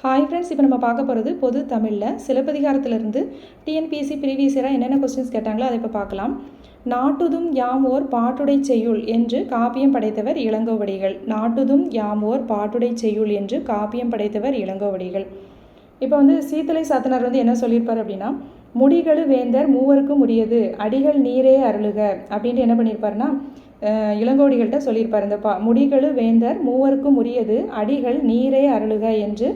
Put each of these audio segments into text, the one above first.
Hi friends இப்போ நம்ம பார்க்க போகிறது பொது தமிழில். சிலப்பதிகாரத்திலிருந்து டிஎன்பிஎஸ்சி ப்ரீவியஸ் இயராக என்னென்ன கொஸ்டின்ஸ் கேட்டாங்களோ அதை இப்போ பார்க்கலாம். நாட்டுதும் யாம் ஓர் பாட்டுடை செய்யுள் என்று காப்பியம் படைத்தவர் இளங்கோவடிகள். நாட்டுதும் யாம் ஓர் பாட்டுடை செய்யுள் என்று காப்பியம் படைத்தவர் இளங்கோவடிகள். இப்போ வந்து சீத்தலை சாத்தனார் வந்து என்ன சொல்லியிருப்பார் அப்படின்னா முடிகளு வேந்தர் மூவருக்கும் உரியது அடிகள் நீரே அருளுக அப்படின்ட்டு என்ன பண்ணியிருப்பாருன்னா இளங்கோடிகள்கிட்ட சொல்லியிருப்பார். இந்த பா முடிகளு வேந்தர் மூவருக்கும் உரியது அடிகள் நீரே அருளுக என்று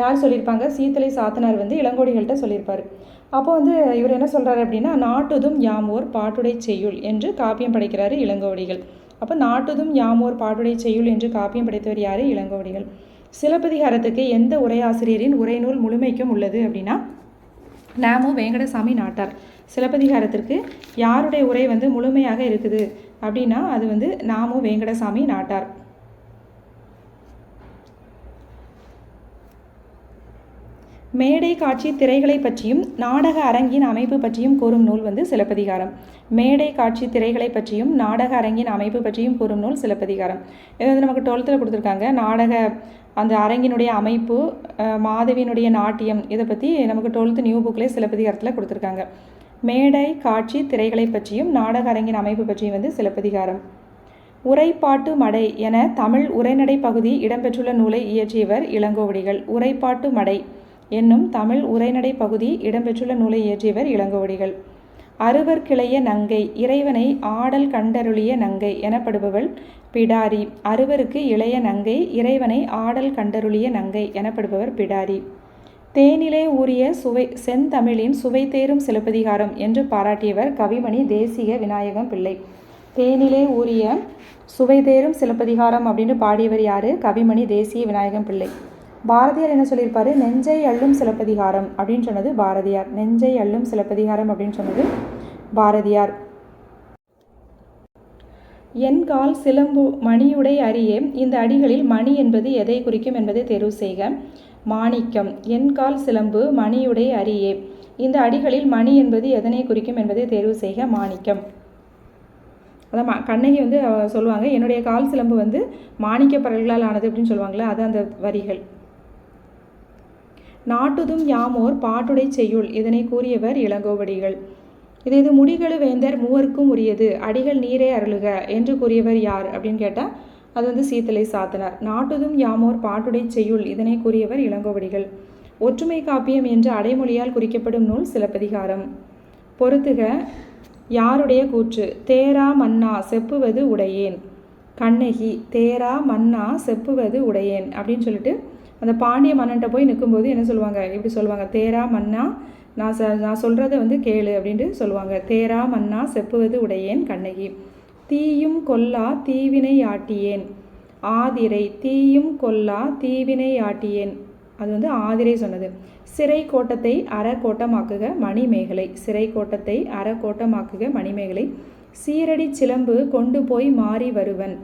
யார் சொல்லியிருப்பாங்க? சீத்தலை சாத்தனார் வந்து இளங்கோடிகள்கிட்ட சொல்லியிருப்பார். அப்போ வந்து இவர் என்ன சொல்கிறாரு அப்படின்னா நாட்டுதும் யாமோர் பாட்டுடை செய்யுள் என்று காப்பியம் படைக்கிறாரு இளங்கோடிகள். அப்போ நாட்டுதும் யாமோர் பாட்டுடை செய்யுள் என்று காப்பியம் படைத்தவர் யார்? இளங்கோடிகள். சிலப்பதிகாரத்துக்கு எந்த உரையாசிரியரின் உரைநூல் முழுமைக்கும் உள்ளது அப்படின்னா நாமு வேங்கடசாமி நாட்டார். சிலப்பதிகாரத்திற்கு யாருடைய உரை வந்து முழுமையாக இருக்குது அப்படின்னா அது வந்து நாமு வேங்கடசாமி நாட்டார். மேடை காட்சி திரைகளை பற்றியும் நாடக அரங்கின் அமைப்பு பற்றியும் கூறும் நூல் வந்து சிலப்பதிகாரம். மேடை காட்சி திரைகளை பற்றியும் நாடக அரங்கின் அமைப்பு பற்றியும் கூறும் நூல் சிலப்பதிகாரம். இது வந்து நமக்கு டுவெல்த்தில் கொடுத்துருக்காங்க. நாடக அந்த அரங்கினுடைய அமைப்பு மாதவியினுடைய நாட்டியம் இதை பற்றி நமக்கு டுவெல்த்து நியூ புக்லேயே சிலப்பதிகாரத்தில் கொடுத்துருக்காங்க. மேடை காட்சி திரைகளை பற்றியும் நாடக அரங்கின் அமைப்பு பற்றியும் வந்து சிலப்பதிகாரம். உரைப்பாட்டு மடை என தமிழ் உரைநடை பகுதி இடம்பெற்றுள்ள நூலை இயற்றியவர் இளங்கோவடிகள். உரைப்பாட்டு மடை என்னும் தமிழ் உரைநடை பகுதி இடம்பெற்றுள்ள நூலை இயற்றியவர் இளங்கோவடிகள். அறுவர் கிளைய நங்கை இறைவனை ஆடல் கண்டருளிய நங்கை எனப்படுபவள் பிடாரி. அறுவருக்கு இளைய நங்கை இறைவனை ஆடல் கண்டருளிய நங்கை எனப்படுபவர் பிடாரி. தேனிலே ஊறிய சுவை செந்தமிழின் சுவை தேரும் சிலப்பதிகாரம் என்று பாராட்டியவர் கவிமணி தேசிக விநாயகம் பிள்ளை. தேனிலே ஊறிய சுவை தேரும் சிலப்பதிகாரம் அப்படின்னு பாடியவர் யாரு? கவிமணி தேசிய விநாயகம் பிள்ளை. பாரதியார் என்ன சொல்லியிருப்பாரு? நெஞ்சை அள்ளும் சிலப்பதிகாரம் அப்படின்னு சொன்னது பாரதியார். நெஞ்சை அள்ளும் சிலப்பதிகாரம் அப்படின்னு சொன்னது பாரதியார். எண்கால் சிலம்பு மணியுடை அறியே இந்த அடிகளில் மணி என்பது எதை குறிக்கும் என்பதை தேர்வு செய்க. மாணிக்கம் எண்கால் சிலம்பு மணியுடை அறியே இந்த அடிகளில் மணி என்பது எதனை குறிக்கும் என்பதை தேர்வு செய்க. மாணிக்கம். அதான் கண்ணகி வந்து சொல்லுவாங்க என்னுடைய கால் சிலம்பு வந்து மாணிக்க பரல்களால் ஆனது அப்படின்னு சொல்லுவாங்களே அது அந்த வரிகள். நாட்டுதும் யாமோர் பாட்டுடை செய்யுள். இதனை கூறியவர் இளங்கோவடிகள். இது இது முடிகளு வேந்தர் மூவருக்கும் உரியது. அடிகள் நீரே அருளுக என்று கூறியவர் யார் அப்படின்னு கேட்டால் அது வந்து சீத்தலை சாத்தனார். நாட்டுதும் யாமோர் பாட்டுடை செய்யுள் இதனை கூறியவர் இளங்கோவடிகள். ஒற்றுமை காப்பியம் என்ற அடைமொழியால் குறிக்கப்படும் நூல் சிலப்பதிகாரம். பொறுத்துக யாருடைய கூற்று? தேரா மன்னா செப்புவது உடையேன். கண்ணகி தேரா மன்னா செப்புவது உடையேன் அப்படின்னு சொல்லிட்டு அந்த பாண்டிய மன்னன்ட்ட போய் நிற்கும்போது என்ன சொல்லுவாங்க? இப்படி சொல்லுவாங்க? தேரா மன்னா நான் ச நான் சொல்கிறத வந்து கேளு அப்படின்ட்டு சொல்லுவாங்க. தேரா மன்னா செப்புவது உடையேன் கண்ணகி. தீயும் கொல்லா தீவினை ஆட்டியேன். ஆதிரை தீயும் கொல்லா தீவினை ஆட்டியேன். அது வந்து ஆதிரை சொன்னது. சிறை கோட்டத்தை அறக்கோட்டமாக்குக மணிமேகலை. சிறை கோட்டத்தை அறக்கோட்டமாக்குக மணிமேகலை. சீரடி சிலம்பு கொண்டு போய் மாறி வருவன்.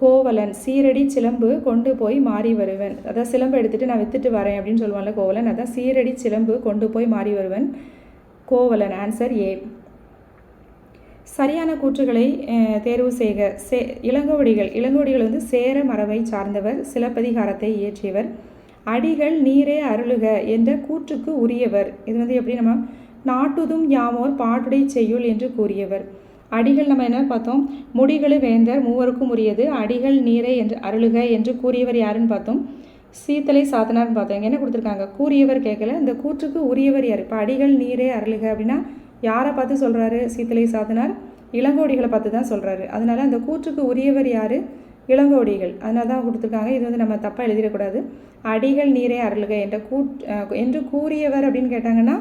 கோவலன் சீரடி சிலம்பு கொண்டு போய் மாறி வருவன். அதான் சிலம்பு எடுத்துட்டு நான் வித்துட்டு வரேன் அப்படின்னு சொல்லுவான்ல கோவலன். அதான் சீரடி சிலம்பு கொண்டு போய் மாறி வருவன் கோவலன். ஆன்சர் ஏ சரியான கூற்றுகளை தேர்வு செய்க. சே இளங்கோடிகள் இளங்கோடிகள் வந்து சேர மரபை சார்ந்தவர் சிலப்பதிகாரத்தை இயற்றியவர். அடிகள் நீரே அருளுக என்ற கூற்றுக்கு உரியவர். இது வந்து எப்படி? நம்ம நாட்டுதும் யாமோர் பாட்டுடை செய்யுள் என்று கூறியவர். அடிகள் நம்ம என்ன பார்த்தோம்? முடிகளு வேந்தர் மூவருக்கும் உரியது. அடிகள் நீரே என்று அருளுக என்று கூறியவர் யாருன்னு பார்த்தோம்? சீத்தலை சாத்தனார்னு பார்த்தோம். என்ன கொடுத்துருக்காங்க? கூறியவர் கேட்கல. இந்த கூற்றுக்கு உரியவர் யார்? இப்போ அடிகள் நீரே அருளுக அப்படின்னா யாரை பார்த்து சொல்கிறாரு சீத்தலை சாத்தனார் இளங்கோடிகளை பார்த்து தான் சொல்கிறாரு அதனால் அந்த கூற்றுக்கு உரியவர் யார்? இளங்கோடிகள். அதனால தான் கொடுத்துருக்காங்க. இது வந்து நம்ம தப்பாக எழுதிடக்கூடாது. அடிகள் நீரே அருளுக என்ற கூ என்று கூறியவர் அப்படின்னு கேட்டாங்கன்னா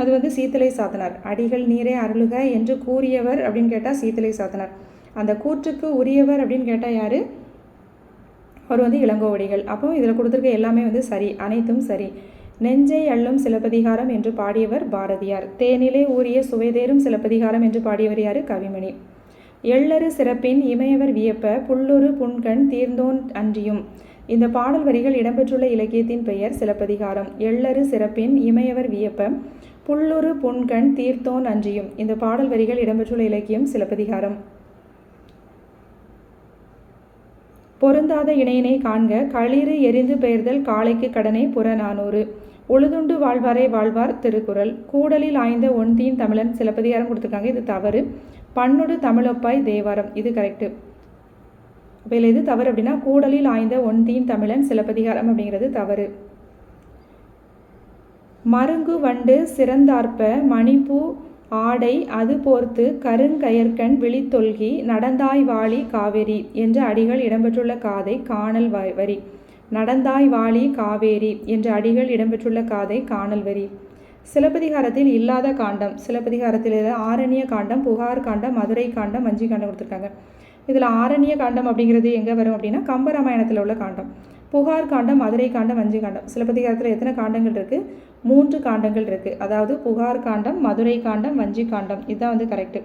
அது வந்து சீத்தலை சாத்தனார். அடிகள் நீரே அருளுக என்று கூறியவர் அப்படின்னு கேட்டால் சீத்தலை சாத்தனார். அந்த கூற்றுக்கு உரியவர் அப்படின்னு கேட்டால் யார்? அவர் வந்து இளங்கோவடிகள். அப்போ இதில் கொடுத்துருக்க எல்லாமே வந்து சரி அனைத்தும் சரி. நெஞ்சை அள்ளும் சிலப்பதிகாரம் என்று பாடியவர் பாரதியார். தேனிலே ஊறிய சுவைதேரும் சிலப்பதிகாரம் என்று பாடியவர் யார்? கவிமணி. எள்ளறு சிறப்பின் இமையவர் வியப்ப புல்லுரு புன்கண் தீர்ந்தோன் அன்றியும். இந்த பாடல் வரிகள் இடம்பெற்றுள்ள இலக்கியத்தின் பெயர் சிலப்பதிகாரம். எள்ளரு சிறப்பின் இமையவர் வியப்ப புல்லுரு புன்கண் தீர்த்தோன் அன்றியும் இந்த பாடல் வரிகள் இடம்பெற்றுள்ள இலக்கியம் சிலப்பதிகாரம். பொருந்தாத இணையினை காண்க களிறு எரிந்து பெயர்தல் காளைக்கு கடனை புறநானூறு. உழுதுண்டு வாழ்வாரே வாழ்வார் திருக்குறள். கூடலில் ஆய்ந்த ஒன்தீன் தமிழன் சிலப்பதிகாரம் கொடுத்துருக்காங்க. இது தவறு. பன்னொடு தமிழொப்பாய் தேவாரம். இது கரெக்டு அப்போ இதில் எது தவறு அப்படின்னா கூடலில் ஆய்ந்த ஒன்தீன் தமிழன் சிலப்பதிகாரம் அப்படிங்கிறது தவறு. மருங்கு வண்டு சிறந்தார்ப்ப மணிப்பூ ஆடை அது போர்த்து கருங்கயற்கண் விழித்தொல்கி நடந்தாய் வாழி காவேரி என்ற அடிகள் இடம்பெற்றுள்ள காதை காணல் வ- வரி. நடந்தாய் வாழி காவேரி என்ற அடிகள் இடம்பெற்றுள்ள காதை காணல் வரி. சிலப்பதிகாரத்தில் இல்லாத காண்டம் சிலப்பதிகாரத்தில் ஆரண்ய காண்டம் புகார் காண்டம் மதுரை காண்டம் வஞ்சி காண்டம் கொடுத்துருக்காங்க. இதில் ஆரண்ய காண்டம் அப்படிங்கிறது எங்கே வரும் அப்படின்னா கம்பராமாயணத்தில் உள்ள காண்டம். புகார் காண்டம் மதுரை காண்டம் வஞ்சி காண்டம். சிலப்பதிகாரத்தில் எத்தனை காண்டங்கள் இருக்குது மூன்று காண்டங்கள் இருக்குது அதாவது புகார் காண்டம் மதுரை காண்டம் வஞ்சி காண்டம். இதுதான் வந்து கரெக்டு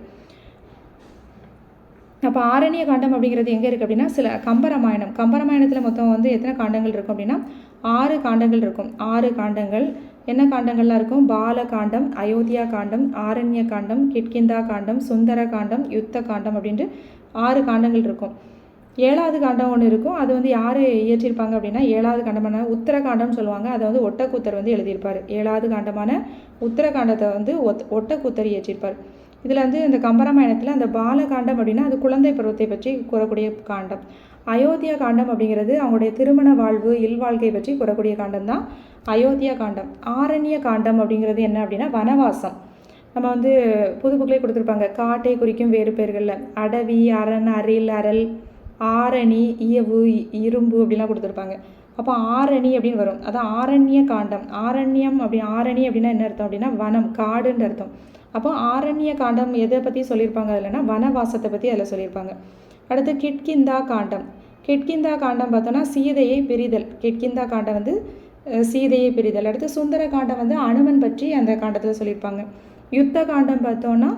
அப்போ ஆரண்ய காண்டம் அப்படிங்கிறது எங்கே இருக்குது அப்படின்னா சில கம்பராமாயணம். கம்பராமாயணத்தில் மொத்தம் வந்து எத்தனை காண்டங்கள் இருக்கும் அப்படின்னா ஆறு காண்டங்கள் இருக்கும். ஆறு காண்டங்கள். என்ன காண்டங்கள்லாம் இருக்கும்? பால காண்டம் அயோத்தியா காண்டம் ஆரண்ய காண்டம் கிட்கிந்தா காண்டம் சுந்தர காண்டம் யுத்த காண்டம் அப்படின்ட்டு ஆறு காண்டங்கள் இருக்கும். ஏழாவது காண்டம் ஒன்று இருக்கும். அது வந்து யார் இயற்றியிருப்பாங்க அப்படின்னா ஏழாவது காண்டமான உத்தரகாண்டம்னு சொல்லுவாங்க. அதை வந்து ஒட்டக்கூத்தர் வந்து எழுதியிருப்பார். ஏழாவது காண்டமான உத்தரகாண்டத்தை வந்து ஒத் ஒட்டக்கூத்தர் இயற்றியிருப்பார் இதில் வந்து இந்த கம்பராமாயணத்தில் அந்த பாலகாண்டம் அப்படின்னா அது குழந்தை பருவத்தை பற்றி கூறக்கூடிய காண்டம். அயோத்தியா காண்டம் அப்படிங்கிறது அவங்களுடைய திருமண வாழ்வு இல்வாழ்க்கை பற்றி கூறக்கூடிய காண்டம் தான் அயோத்தியா காண்டம். ஆரண்ய காண்டம் அப்படிங்கிறது என்ன அப்படின்னா வனவாசம். நம்ம வந்து புது புக்கிலே கொடுத்துருப்பாங்க. காட்டை குறிக்கும் வேறு பெயர்களில். அடவி அரண் அரில் அரல். ஆரணி இயவு இரும்பு அப்படிலாம் கொடுத்துருப்பாங்க. அப்போ ஆரணி அப்படின்னு வரும். அதான் ஆரண்ய காண்டம். ஆரண்யம் அப்படி ஆரணி அப்படின்னா என்ன அர்த்தம் அப்படின்னா வனம் காடுன்ற அர்த்தம். அப்போ ஆரண்ய காண்டம் எதை பற்றி சொல்லியிருப்பாங்க அதில்னா வனவாசத்தை பற்றி அதில் சொல்லியிருப்பாங்க. அடுத்து கிட்கிந்தா காண்டம். கிட்கிந்தா காண்டம் பார்த்தோன்னா சீதையை பிரிதல். கிட்கிந்தா காண்டம் வந்து சீதையை பிரிதல். அடுத்து சுந்தர காண்டம் வந்து அனுமன் பற்றி அந்த காண்டத்தில் சொல்லியிருப்பாங்க. யுத்த காண்டம் பார்த்தோன்னா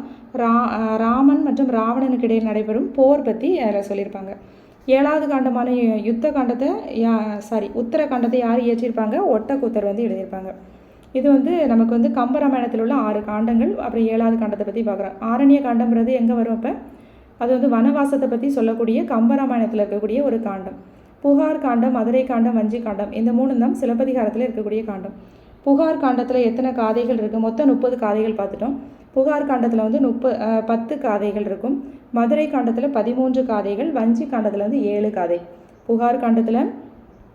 ரா ராமன் மற்றும் ராவணனுக்கு இடையில் நடைபெறும் போர் பற்றி அதில் சொல்லியிருப்பாங்க. ஏழாவது காண்டமான யுத்த காண்டத்தை யா சாரி உத்தர காண்டத்தை யார் இயற்றியிருப்பாங்க ஒட்டக்கூத்தர் வந்து எழுதியிருப்பாங்க. இது வந்து நமக்கு வந்து கம்பராமாயணத்தில் உள்ள ஆறு காண்டங்கள் அப்புறம் ஏழாவது காண்டத்தை பற்றி பார்க்குறோம். ஆரண்ய காண்டம்ன்றது எங்கே வரும் அப்போ? அது வந்து வனவாசத்தை பற்றி சொல்லக்கூடிய கம்பராமாயணத்தில் இருக்கக்கூடிய ஒரு காண்டம். புகார் காண்டம் மதுரை காண்டம் வஞ்சி காண்டம் இந்த மூணு தான் சிலப்பதிகாரத்தில் இருக்கக்கூடிய காண்டம். புகார் காண்டத்தில் எத்தனை காதைகள் இருக்குது மொத்தம் முப்பது காதைகள் பார்த்துட்டோம். புகார் காண்டத்தில் வந்து முப்ப பத்து காதைகள் இருக்கும். மதுரை காண்டத்தில் பதிமூன்று காதைகள் வஞ்சி காண்டத்தில் வந்து ஏழு காதை. புகார் காண்டத்தில்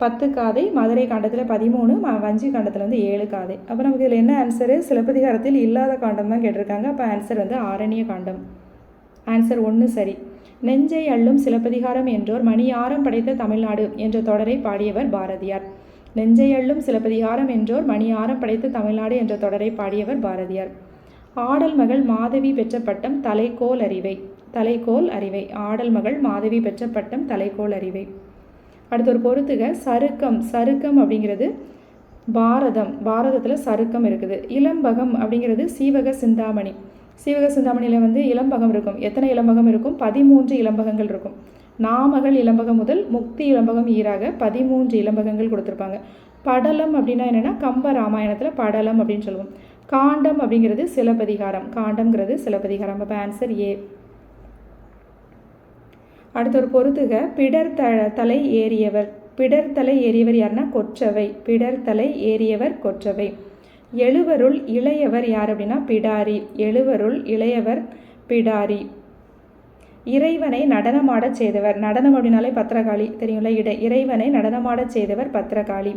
பத்து காதை மதுரை காண்டத்தில் பதிமூணு ம வஞ்சி காண்டத்தில் வந்து ஏழு காதை. அப்போ நமக்கு இதில் என்ன ஆன்சரு சிலப்பதிகாரத்தில் இல்லாத காண்டம் தான் கேட்டிருக்காங்க. அப்போ ஆன்சர் வந்து ஆரண்ய காண்டம். ஆன்சர் ஒன்று சரி. நெஞ்சை அள்ளும் சிலப்பதிகாரம் என்றோர் மணியாரம் படைத்த தமிழ்நாடு என்ற தொடரை பாடியவர் பாரதியார். நெஞ்சை அள்ளும் சிலப்பதிகாரம் என்றோர் மணியாரம் படைத்த தமிழ்நாடு என்ற தொடரை பாடியவர் பாரதியார். ஆடல் மகள் மாதவி பெற்ற பட்டம் தலைக்கோல் அறிவை. தலைக்கோல் அறிவை. ஆடல் மகள் மாதவி பெற்ற பட்டம் தலைக்கோல் அறிவை. அடுத்து ஒரு பொறுத்துக. சருக்கம். சருக்கம் அப்படிங்கிறது பாரதம். பாரதத்தில் சருக்கம் இருக்குது. இளம்பகம் அப்படிங்கிறது சீவக சிந்தாமணி. சீவக சிந்தாமணியில் வந்து இளம்பகம் இருக்கும். எத்தனை இளம்பகம் இருக்கும்? பதிமூன்று இளம்பகங்கள் இருக்கும். நாமகள் இளம்பகம் முதல் முக்தி இளம்பகம் ஈராக பதிமூன்று இளம்பகங்கள் கொடுத்துருப்பாங்க. படலம் அப்படின்னா என்னென்னா கம்ப ராமாயணத்தில் படலம் அப்படின்னு சொல்லுவோம். காண்டம் அப்படிங்கிறது சிலப்பதிகாரம். காண்டம்ங்கிறது சிலப்பதிகாரம். அப்போ ஆன்சர் ஏ அடுத்த ஒரு பொறுத்துக. பிடர் த தலை ஏறியவர். பிடர் தலை ஏறியவர் யாருன்னா? கொற்றவை. பிடர் தலை ஏறியவர் கொற்றவை. எழுவருள் இளையவர் யார் அப்படின்னா? பிடாரி. எழுவருள் இளையவர் பிடாரி. இறைவனை நடனமாடச் செய்தவர். நடனம் அப்படின்னாலே பத்திரகாளி. தெரியும்ல இட இறைவனை நடனமாடச் செய்தவர் பத்திரகாளி.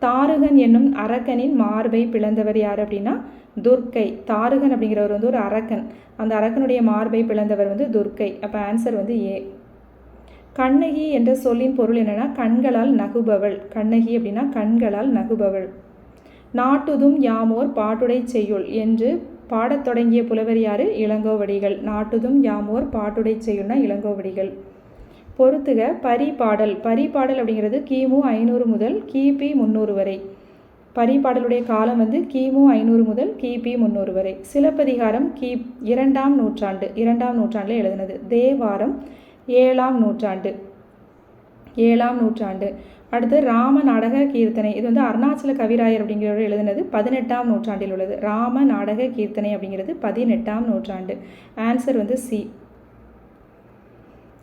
தாருகன் என்னும் அரக்கனின் மார்பை பிளந்தவர் யார் அப்படின்னா துர்க்கை. தாருகன் அப்படிங்கிறவர் வந்து ஒரு அரக்கன். அந்த அரக்கனுடைய மார்பை பிளந்தவர் வந்து துர்க்கை. அப்போ ஆன்சர் வந்து ஏ கண்ணகி என்ற சொல்லின் பொருள் என்னென்னா கண்களால் நகுபவள். கண்ணகி அப்படின்னா கண்களால் நகுபவள். நாட்டுதும் யாமோர் பாட்டுடை செய்யுள் என்று பாடத் தொடங்கிய புலவர் யாரு? இளங்கோவடிகள். நாட்டுதும் யாமோர் பாட்டுடை செய்யுள்னா இளங்கோவடிகள். பொறுத்துக பரிபாடல். பரிபாடல் அப்படிங்கிறது கிமு ஐநூறு முதல் கிபி முந்நூறு வரை. பரிபாடலுடைய காலம் வந்து கிமு ஐநூறு முதல் கிபி முந்நூறு வரை. சிலப்பதிகாரம் கி இரண்டாம் நூற்றாண்டு. இரண்டாம் நூற்றாண்டில் எழுதினது. தேவாரம் ஏழாம் நூற்றாண்டு. ஏழாம் நூற்றாண்டு. அடுத்து ராம நாடக கீர்த்தனை. இது வந்து அருணாச்சல கவிராயர் அப்படிங்கிறவர் எழுதினது பதினெட்டாம் நூற்றாண்டில் உள்ளது. ராம நாடக கீர்த்தனை அப்படிங்கிறது பதினெட்டாம் நூற்றாண்டு. ஆன்சர் வந்து சி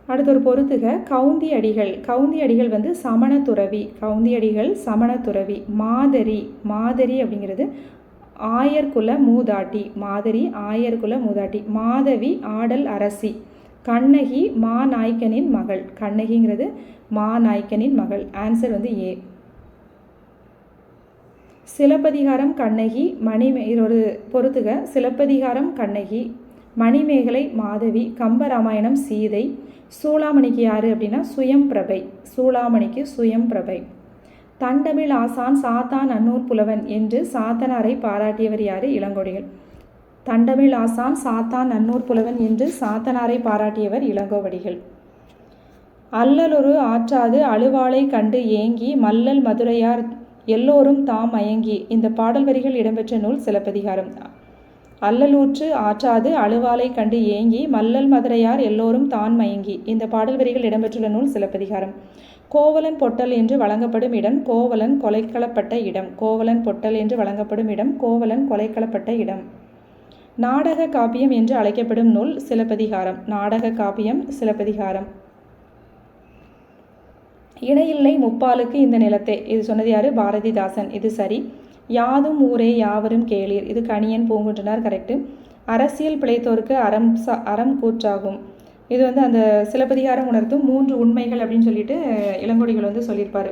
அடுத்து ஒரு பொறுத்துக கவுந்தி அடிகள். கவுந்தி அடிகள் வந்து சமண துறவி. கவுந்தி அடிகள் சமண துறவி. மாதரி. மாதரி அப்படிங்கிறது ஆயர்குல மூதாட்டி. மாதரி ஆயர்குல மூதாட்டி. மாதவி ஆடல் அரசி. கண்ணகி மாநாய்க்கனின் மகள். கண்ணகிங்கிறது மாநாய்க்கனின் மகள். ஆன்சர் வந்து ஏ சிலப்பதிகாரம் கண்ணகி. மணி இது ஒரு பொறுத்துக. சிலப்பதிகாரம் கண்ணகி. மணிமேகலை மாதவி கம்பராமாயணம் சீதை சூளாமணிக்கு யார் அப்படின்னா சுயம் பிரபை சூளாமணிக்கு சுயம் பிரபை தண்டமிழ் ஆசான் சாத்தான் அன்னூர் புலவன் என்று சாத்தனாரை பாராட்டியவர் யார்? இளங்கோடிகள். தண்டமிழ் ஆசான் சாத்தான் அன்னூர் புலவன் என்று சாத்தனாரை பாராட்டியவர் இளங்கோவடிகள். அல்லலொரு ஆற்றாது அழுவாளை கண்டு ஏங்கி மல்லல் மதுரையார் எல்லோரும் தாம் மயங்கி. இந்த பாடல் வரிகள் இடம்பெற்ற நூல் சிலப்பதிகாரம். அல்லலூற்று ஆற்றாது அழுவாலை கண்டு ஏங்கி மல்லல் மதுரையார் எல்லோரும் தான் மயங்கி. இந்த பாடல் வரிகள் இடம்பெற்றுள்ள நூல் சிலப்பதிகாரம். கோவலன் பொட்டல் என்று வழங்கப்படும் இடம் கோவலன் கொலைக்களப்பட்ட இடம். கோவலன் பொட்டல் என்று வழங்கப்படும் இடம் கோவலன் கொலைக்களப்பட்ட இடம். நாடக காப்பியம் என்று அழைக்கப்படும் நூல் சிலப்பதிகாரம். நாடக காப்பியம் சிலப்பதிகாரம். இணையில்லை முப்பாலுக்கு இந்த நிலத்தை. இது சொன்னது யாரு? பாரதிதாசன். இது சரி. யாதும் ஊரே யாவரும் கேளீர். இது கணியன் பூங்குன்றனார் கரெக்டு அரசியல் பிழைத்தோருக்கு அறம் சா அறம் கூற்றாகும். இது வந்து அந்த சிலப்பதிகாரம் உணர்த்தும் மூன்று உண்மைகள் அப்படின்னு சொல்லிட்டு இளங்கொடிகள் வந்து சொல்லியிருப்பார்.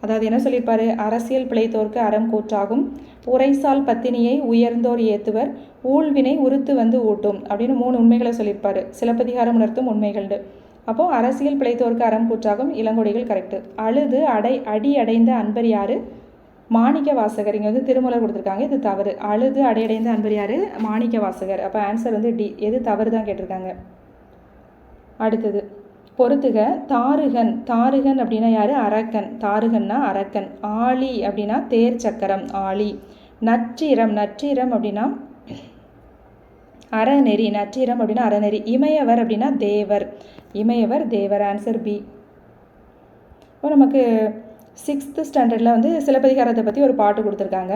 அதாவது என்ன சொல்லியிருப்பாரு? அரசியல் பிழைத்தோர்க்கு அறம் கூற்றாகும். உரைசால் பத்தினியை உயர்ந்தோர் ஏத்துவர். ஊழ்வினை உறுத்து வந்து ஊட்டும் அப்படின்னு மூணு உண்மைகளை சொல்லியிருப்பாரு. சிலப்பதிகாரம் உணர்த்தும் உண்மைகள் அப்போது அரசியல் பிழைத்தோர்க்கு அறம் கூற்றாகும். இளங்கொடிகள் கரெக்டு அழுது அடை அடி அடைந்த அன்பர் யாரு? மாணிக்க வாசகர் இங்கே வந்து திருமலர் கொடுத்துருக்காங்க. இது தவறு. அழுது அடையடைந்த அன்பர் யார்? மாணிக்க வாசகர். அப்போ ஆன்சர் வந்து டி எது தவறு தான் கேட்டிருக்காங்க. அடுத்தது பொறுத்துக தாருகன். தாருகன் அப்படின்னா யார்? அரக்கன். தாருகன்னா அரக்கன். ஆளி அப்படின்னா தேர் சக்கரம் ஆளி. நற்றீரம் நற்றீரம் அப்படின்னா அறநெறி. நற்றீரம் அப்படின்னா அறநெறி. இமயவர் அப்படின்னா தேவர். இமயவர் தேவர். ஆன்சர் பி இப்போ நமக்கு சிக்ஸ்த்து ஸ்டாண்டர்டில் வந்து சிலப்பதிகாரத்தை பற்றி ஒரு பாட்டு கொடுத்துருக்காங்க.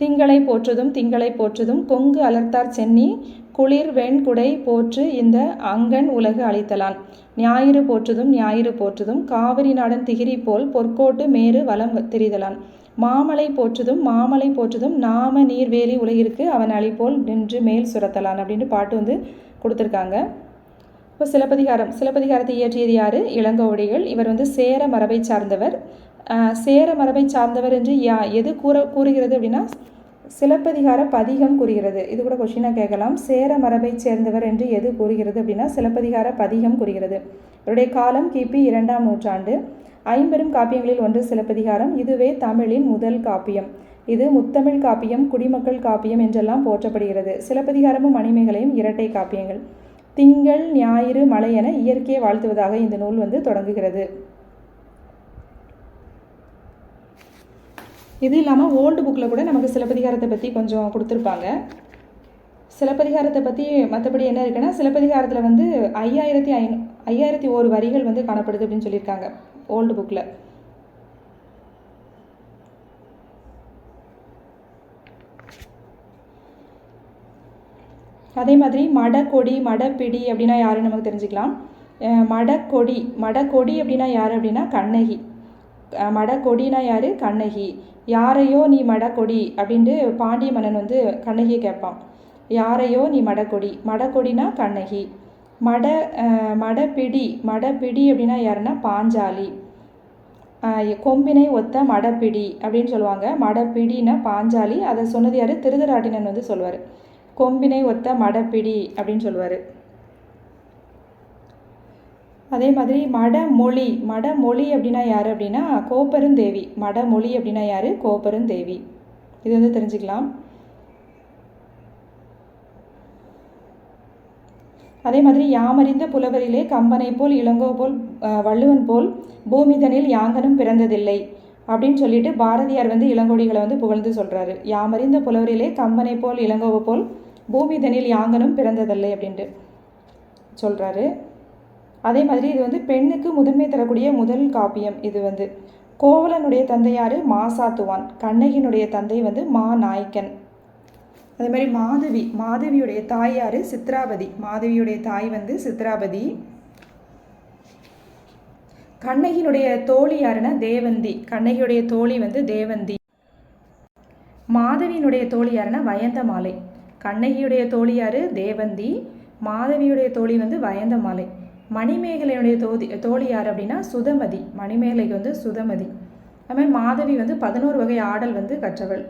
திங்களை போற்றுதும் திங்களை போற்றுதும் கொங்கு அலர்த்தார் சென்னி குளிர் வெண்குடை போற்று இந்த அங்கன் உலகு அழித்தலான். ஞாயிறு போற்றுதும் ஞாயிறு போற்றுதும் காவிரி நாடன் திகிரி போல் பொற்கோட்டு மேறு வலம் திரிதலான். மாமலை போற்றுதும் மாமலை போற்றுதும் நாம நீர்வேலி உலகிற்கு அவன் அழிப்போல் நின்று மேல் சுரத்தலான் அப்படின்ட்டு பாட்டு வந்து கொடுத்துருக்காங்க. இப்போ சிலப்பதிகாரம் சிலப்பதிகாரத்தை இயற்றியது யார்? இளங்கோவடிகள். இவர் வந்து சேர மரபை சார்ந்தவர். சேர மரபை சார்ந்தவர் என்று யா எது கூற கூறுகிறது அப்படின்னா சிலப்பதிகார பதிகம் கூறுகிறது. இது கூட கொஷினாக கேட்கலாம். சேர மரபை சேர்ந்தவர் என்று எது கூறுகிறது அப்படின்னா சிலப்பதிகார பதிகம் கூறுகிறது. இவருடைய காலம் கிபி இரண்டாம் நூற்றாண்டு. ஐம்பெரும் காப்பியங்களில் ஒன்று சிலப்பதிகாரம். இதுவே தமிழின் முதல் காப்பியம். இது முத்தமிழ் காப்பியம் குடிமக்கள் காப்பியம் என்றெல்லாம் போற்றப்படுகிறது. சிலப்பதிகாரமும் மணிமேகலையும் இரட்டை காப்பியங்கள். திங்கள் ஞாயிறு மலை என இயற்கையை வாழ்த்துவதாக இந்த நூல் வந்து தொடங்குகிறது. இது இல்லாமல் ஓல்டு புக்கில் கூட நமக்கு சிலப்பதிகாரத்தை பற்றி கொஞ்சம் கொடுத்துருப்பாங்க. சிலப்பதிகாரத்தை பற்றி மற்றபடி என்ன இருக்குன்னா சிலப்பதிகாரத்தில் வந்து ஐயாயிரத்தி ஐநூ ஐயாயிரத்தி ஓரு வரிகள் வந்து காணப்படுது அப்படின்னு சொல்லியிருக்காங்க ஓல்டு புக்கில் அதே மாதிரி மடக்கொடி மடப்பிடி அப்படின்னா யாருன்னு நமக்கு தெரிஞ்சுக்கலாம். மடக்கொடி மடக்கொடி அப்படின்னா யார் அப்படின்னா கண்ணகி. மடக்கொடினா யார்? கண்ணகி. யாரையோ நீ மடக்கொடி அப்படின்ட்டு பாண்டிய மன்னன் வந்து கண்ணகியை கேட்பான். யாரையோ நீ மடக்கொடி மடக்கொடினா கண்ணகி மட மடப்பிடி மடப்பிடி அப்படின்னா யாருன்னா பாஞ்சாலி. கொம்பினை ஒத்த மடப்பிடி அப்படின்னு சொல்லுவாங்க. மடப்பிடினா பாஞ்சாலி. அதை சொன்னது யார்? திருதராட்டினன் வந்து சொல்லுவார். கொம்பினை ஒத்த மடப்பிடி அப்படின்னு சொல்லுவார். அதே மாதிரி மடமொழி மடமொழி அப்படின்னா யார் அப்படின்னா கோப்பெருந்தேவி. மடமொழி அப்படின்னா யார்? கோப்பெருந்தேவி. இது வந்து தெரிஞ்சுக்கலாம். அதே மாதிரி யாமறிந்த புலவரிலே கம்பனை போல் இளங்கோ போல் வள்ளுவன் போல் பூமிதனில் யாங்கனும் பிறந்ததில்லை அப்படின்னு சொல்லிட்டு பாரதியார் வந்து இளங்கோடிகளை வந்து புகழ்ந்து சொல்கிறாரு யாமறிந்த புலவரிலே கம்பனை போல் இளங்கோவை போல் பூமிதனில் யாங்கனும் பிறந்ததில்லை அப்படின்ட்டு சொல்கிறாரு அதே மாதிரி இது வந்து பெண்ணுக்கு முதன்மை தரக்கூடிய முதல் காப்பியம் இது வந்து. கோவலனுடைய தந்தையார் மாசாத்துவான் கண்ணகியினுடைய தந்தை வந்து மா நாய்க்கன். அதே மாதிரி மாதவி. மாதவியுடைய தாயார் சித்ராபதி. மாதவியுடைய தாய் வந்து சித்ராபதி. கண்ணகியினுடைய தோழி யாருன்னா தேவந்தி. கண்ணகியுடைய தோழி வந்து தேவந்தி. மாதவியினுடைய தோழி யாருன்னா வயந்தமாலை. கண்ணகியுடைய தோழியார் தேவந்தி. மாதவியுடைய தோழி வந்து வயந்தமாலை. மணிமேகலையுடைய தோதி தோழி யார் அப்படின்னா சுதமதி. மணிமேகலைக்கு வந்து சுதமதி. அதுமாதிரி மாதவி வந்து பதினோரு வகை ஆடல் வந்து கற்றவள்.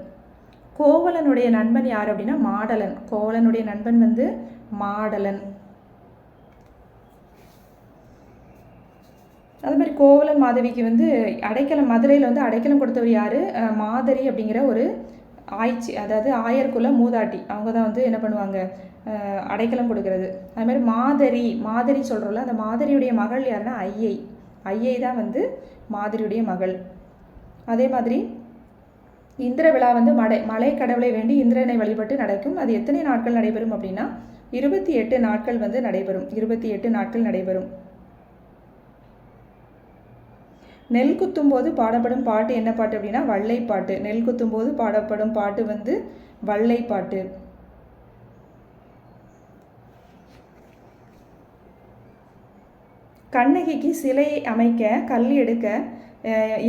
கோவலனுடைய நண்பன் யார் அப்படின்னா மாடலன். கோவலனுடைய நண்பன் வந்து மாடலன். அது மாதிரி கோவலன் மாதவிக்கு வந்து அடைக்கலம் மதுரையில் வந்து அடைக்கலம் கொடுத்தவர் யார்? மாதரி அப்படிங்கிற ஒரு ஆய்ச்சி அதாவது ஆயர்குல மூதாட்டி. அவங்க தான் வந்து என்ன பண்ணுவாங்க? அடைக்கலம் கொடுக்கறது. அது மாதிரி மாதரி மாதரி சொல்கிறோம்ல அந்த மாதரியுடைய மகள் யாருன்னா? ஐயை. ஐயை தான் வந்து மாதிரியுடைய மகள். அதே மாதிரி இந்திர விழா வந்து மடை மலை கடவுளை வேண்டி இந்திரனை வழிபட்டு நடக்கும். அது எத்தனை நாட்கள் நடைபெறும் அப்படின்னா இருபத்தி எட்டு நாட்கள் வந்து நடைபெறும். இருபத்தி எட்டு நாட்கள் நடைபெறும். நெல் குத்தும் போது பாடப்படும் பாட்டு என்ன பாட்டு அப்படின்னா வள்ளைப்பாட்டு. நெல் குத்தும் போது பாடப்படும் பாட்டு வந்து வள்ளைப்பாட்டு. கண்ணகிக்கு சிலை அமைக்க கல் எடுக்க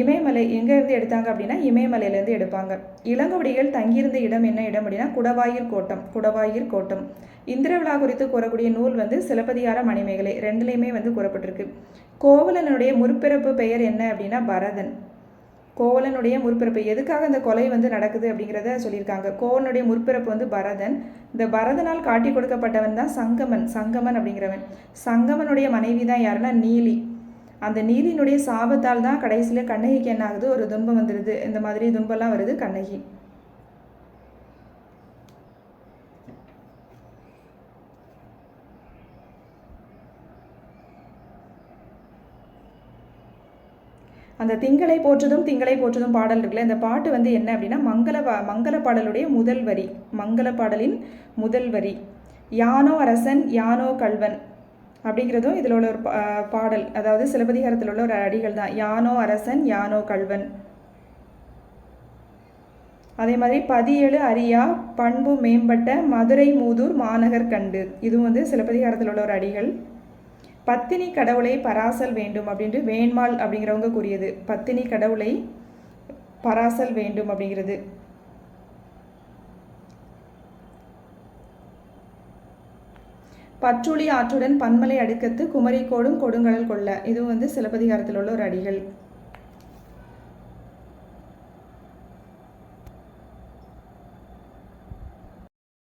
இமயமலை எங்கேருந்து எடுத்தாங்க அப்படின்னா இமயமலையிலேருந்து எடுப்பாங்க. இளங்கோவடிகள் தங்கியிருந்த இடம் என்ன இடம் அப்படின்னா குடவாயிர் கோட்டம் குடவாயிர் கோட்டம். இந்திரவிழா குறித்து கூறக்கூடிய நூல் வந்து சிலப்பதிகார மணிமேகலை ரெண்டுலேயுமே வந்து கூறப்பட்டிருக்கு. கோவலனுடைய முற்பிறப்பு பெயர் என்ன அப்படின்னா பரதன். கோவலனுடைய முற்பிறப்பு எதுக்காக இந்த கொலை வந்து நடக்குது அப்படிங்கிறத சொல்லியிருக்காங்க. கோவலனுடைய முற்பிறப்பு வந்து பரதன். இந்த பரதனால் காட்டி கொடுக்கப்பட்டவன் தான் சங்கமன் சங்கமன் அப்படிங்கிறவன். சங்கமனுடைய மனைவி தான் யாருன்னா நீலி. அந்த நீதியினுடைய சாபத்தால் தான் கடைசியில் கண்ணகிக்கு என்ன ஆகுது? ஒரு துன்பம் வந்துடுது இந்த மாதிரி துன்பம்லாம் வருது கண்ணகி. அந்த திங்களை போற்றதும் திங்களை போற்றதும் பாடல் இருக்குல்ல இந்த பாட்டு வந்து என்ன அப்படின்னா மங்கள மங்கள பாடலுடைய முதல் வரி. மங்கள பாடலின் முதல் வரி. யானோ அரசன் யானோ கல்வன் அப்படிங்கிறதும் இதில் உள்ள ஒரு பா- பாடல். அதாவது சிலப்பதிகாரத்தில் உள்ள ஒரு அடிகள் தான். யானோ அரசன் யானோ கல்வன் அதே மாதிரி பதியேழு அரியா பண்பு மேம்பட்ட மதுரை மூதூர் மாநகர் கண்டு. இதுவும் வந்து சிலப்பதிகாரத்தில் உள்ள ஒரு அடிகள். பத்தினி கடவுளை பராசல் வேண்டும் அப்படின்ட்டு வேண்மாள் அப்படிங்கிறவங்க கூறியது. பத்தினி கடவுளை பராசல் வேண்டும் அப்படிங்கிறது. பற்றுளி ஆற்றுடன் பன்மலை அடுக்கத்து குமரிக்கோடும் கொடுங்கடல் கொள்ள. இதுவும் வந்து சிலப்பதிகாரத்தில் உள்ள ஒரு அடிகள்.